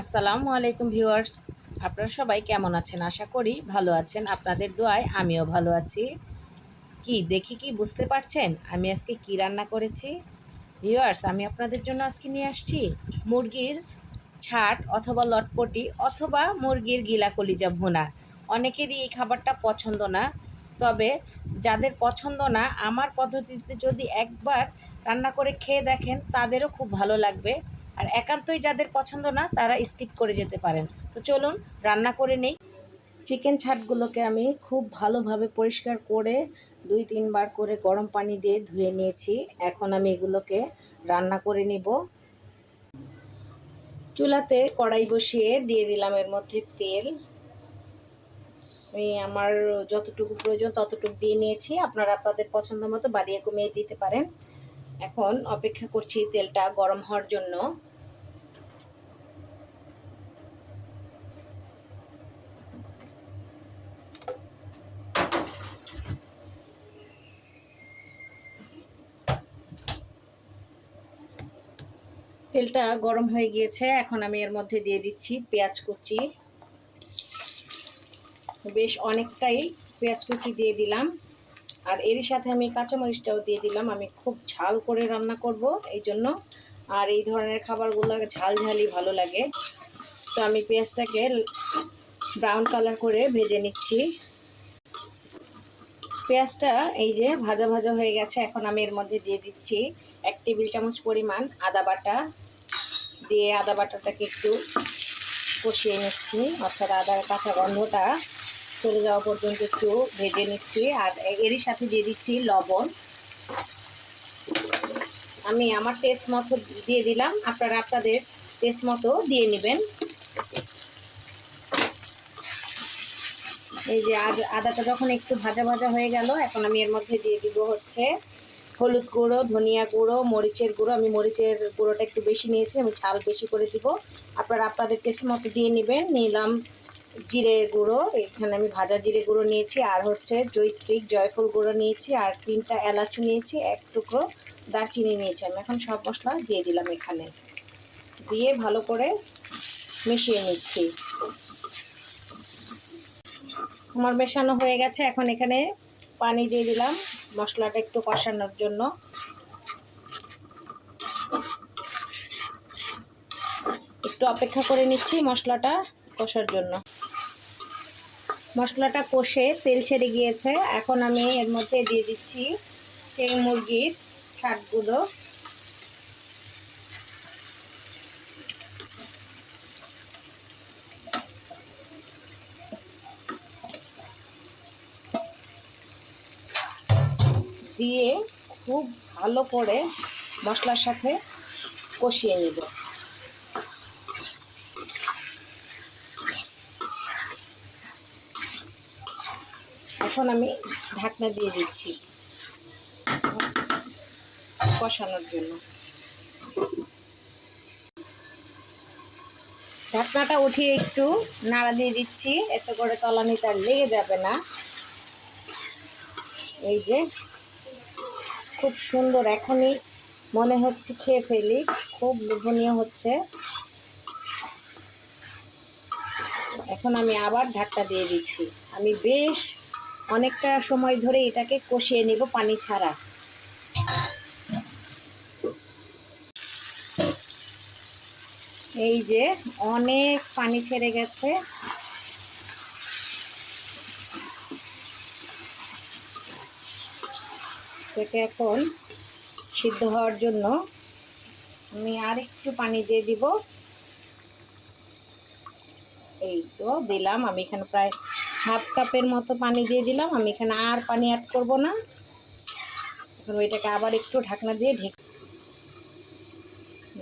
আসসালামু আলাইকুম ভিউয়ার্স। আপনারা সবাই কেমন আছেন? আশা করি ভালো আছেন। আপনাদের দোয়ায় আমিও ভালো আছি। কি, দেখি কি বুঝতে পারছেন? আমি আজকে কি রান্না করেছি? ভিউয়ার্স, আমি আপনাদের জন্য আজকে নিয়ে আসছি মুরগির ছাট অথবা লটপটি অথবা মুরগির গিলা কলিজা ভুনা। অনেকেরই এই খাবারটা পছন্দ না। তবে যাদের পছন্দ না, আমার পদ্ধতিতে যদি একবার রান্না করে খেয়ে দেখেন, তাদেরও খুব ভালো লাগবে। আর একান্তই যাদের পছন্দ না, তারা স্কিপ করে যেতে পারেন। তো চলুন, রান্না করে নেই। চিকেন ছাটগুলোকে আমি খুব ভালোভাবে পরিষ্কার করে দুই তিনবার করে গরম পানি দিয়ে ধুয়ে নিয়েছি। এখন আমি এগুলোকে রান্না করে নিব। চুলাতে কড়াই বসিয়ে দিয়ে দিলাম এর মধ্যে তেল। আমি আমার যতটুকু প্রয়োজন ততটুকু দিয়ে নিয়েছি। আপনারা আপনাদের পছন্দ মতো বাড়িয়ে কমিয়ে দিতে পারেন। এখন অপেক্ষা করছি তেলটা গরম হওয়ার জন্য। তেলটা গরম হয়ে গিয়েছে। এখন আমি এর মধ্যে দিয়ে দিচ্ছি পেঁয়াজ কুচি। বেশ অনেকটাই পেঁয়াজ কুচি দিয়ে দিলাম। আর এরই সাথে আমি কাঁচামরিচটাও দিয়ে দিলাম। আমি খুব ঝাল করে রান্না করব এই জন্য। আর এই ধরনের খাবারগুলো ঝাল ঝালই ভালো লাগে। তো আমি পেঁয়াজটাকে ব্রাউন কালার করে ভেজে নিচ্ছি। পেঁয়াজটা এই যে ভাজা ভাজা হয়ে গেছে। এখন আমি এর মধ্যে দিয়ে দিচ্ছি এক টেবিল চামচ পরিমাণ আদা বাটা। দিয়ে আদা বাটাটাকে একটু কষিয়ে নিচ্ছি। অর্থাৎ আদার কাঁচা গন্ধটা চলে যাওয়া পর্যন্ত একটু ভেজে নিচ্ছি। আর এরই সাথে দিয়ে দিচ্ছি লবণ। আমি আমার টেস্ট মতো দিয়ে দিলাম। আপনারা আপনাদের টেস্ট মতো দিয়ে নেবেন। এই যে আদাটা যখন একটু ভাজা ভাজা হয়ে গেল, এখন আমি এর মধ্যে দিয়ে দিব হচ্ছে হলুদ গুঁড়ো, ধনিয়া গুঁড়ো, মরিচের গুঁড়ো। আমি মরিচের গুঁড়োটা একটু বেশি নিয়েছি, আমি ঝাল বেশি করে দিব। আপনারা আপনাদের টেস্ট মতো দিয়ে নেবেন। নিলাম জিরে গুঁড়ো, এখানে আমি ভাজা জিরে গুঁড়ো নিয়েছি, আর হচ্ছে জৈত্রিক জয়ফল গুঁড়ো নিয়েছি, আর তিনটা এলাচি নিয়েছি, এক টুকরো দারচিনি নিয়েছি আমি। এখন সব মশলা দিয়ে দিলাম এখানে। দিয়ে ভালো করে মিশিয়ে নিচ্ছি। আমার মেশানো হয়ে গেছে, এখন এখানে পানি দিয়ে দিলাম মশলাটা একটু কষানোর জন্য। একটু অপেক্ষা করে নিচ্ছি মশলাটা। কষার জন্য। মশলাটা কষে তেল ছেড়ে গিয়েছে। এখন আমি এর মধ্যে দিয়ে দিচ্ছি সেই মুরগির শাকগুলো দিয়ে খুব ভালো করে মশলার সাথে কষিয়ে নেব। এখন আমি ঢাকনা দিয়ে দিচ্ছি কষানোর জন্য। ঢাকনাটা উঠিয়ে একটু নাড়া দিয়ে দিচ্ছি, এতে করে তলানি তার লেগে যাবে না। এই যে, খুব সুন্দর এখনই মনে হচ্ছে খেয়ে ফেলি, খুব লোভনীয় হচ্ছে। এখন আমি আবার ঢাকটা দিয়ে দিচ্ছি। আমি বেশ অনেকটা সময় ধরে এটাকে কষিয়ে নেব পানি ছাড়া। এই যে অনেক পানি ছেড়ে গেছে। থেকে এখন সিদ্ধ হওয়ার জন্য আমি আর একটু পানি দিয়ে দিব। এই তো দিলাম, আমি এখানে প্রায় হাফ কাপের মতো পানি দিয়ে দিলাম। আমি এখানে আর পানি অ্যাড করব না। এখন ওইটাকে আবার একটু ঢাকনা দিয়ে ঢেক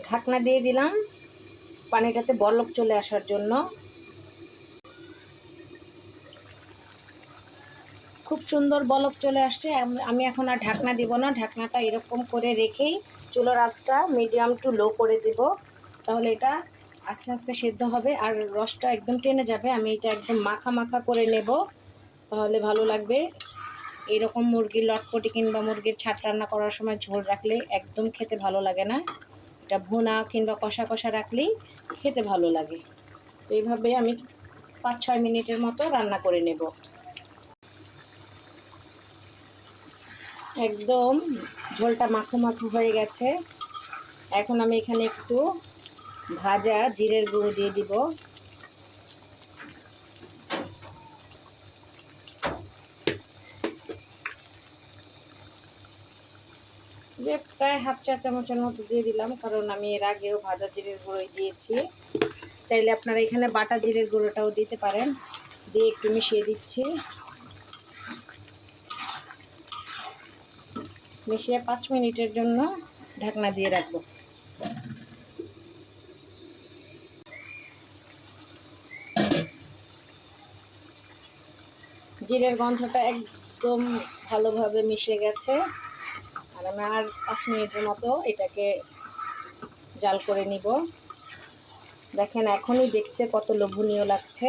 ঢাকনা দিয়ে দিলাম পানিটাতে বরফ চলে আসার জন্য। খুব সুন্দর বলক চলে আসছে। আমি এখন আর ঢাকনা দিব না। ঢাকনাটা এরকম করে রেখেই চুলোর আঁচটা মিডিয়াম টু লো করে দিব। তাহলে এটা আস্তে আস্তে সেদ্ধ হবে আর রসটা একদম টেনে যাবে। আমি এটা একদম মাখা মাখা করে নেব, তাহলে ভালো লাগবে। এরকম মুরগির লটপটি কিংবা মুরগির ছাট রান্না করার সময় ঝোল রাখলে একদম খেতে ভালো লাগে না। এটা ভুনা কিংবা কষা কষা রাখলেই খেতে ভালো লাগে। তো এইভাবে আমি পাঁচ ছয় মিনিটের মতো রান্না করে নেব। একদম ঝোলটা মাখো মাখো হয়ে গেছে। এখন আমি এখানে একটু ভাজা জিরের গুঁড়ো দিয়ে দিব। প্রায় হাফ চা চামচের মতো দিয়ে দিলাম, কারণ আমি এর আগেও ভাজা জিরের গুঁড়োই দিয়েছি। চাইলে আপনারা এখানে বাটা জিরের গুঁড়োটাও দিতে পারেন। দিয়ে একটু মিশিয়ে দিচ্ছি। মিশিয়ে পাঁচ মিনিটের জন্য ঢাকনা দিয়ে রাখব। জিরের গন্ধটা একদম ভালোভাবে মিশে গেছে। আর আমি আর পাঁচ মিনিটের মতো এটাকে জাল করে নিব। দেখেন, এখনই দেখতে কত লোভনীয় লাগছে।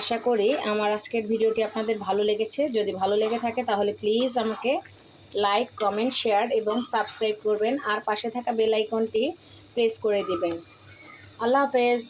আশা করি আমার আজকের ভিডিওটি আপনাদের ভালো লেগেছে। যদি ভালো লেগে থাকে তাহলে প্লিজ আমাকে লাইক, কমেন্ট, শেয়ার এবং সাবস্ক্রাইব করবেন। আর পাশে থাকা বেল আইকনটি প্রেস করে দিবেন। আল্লাহ হাফেজ।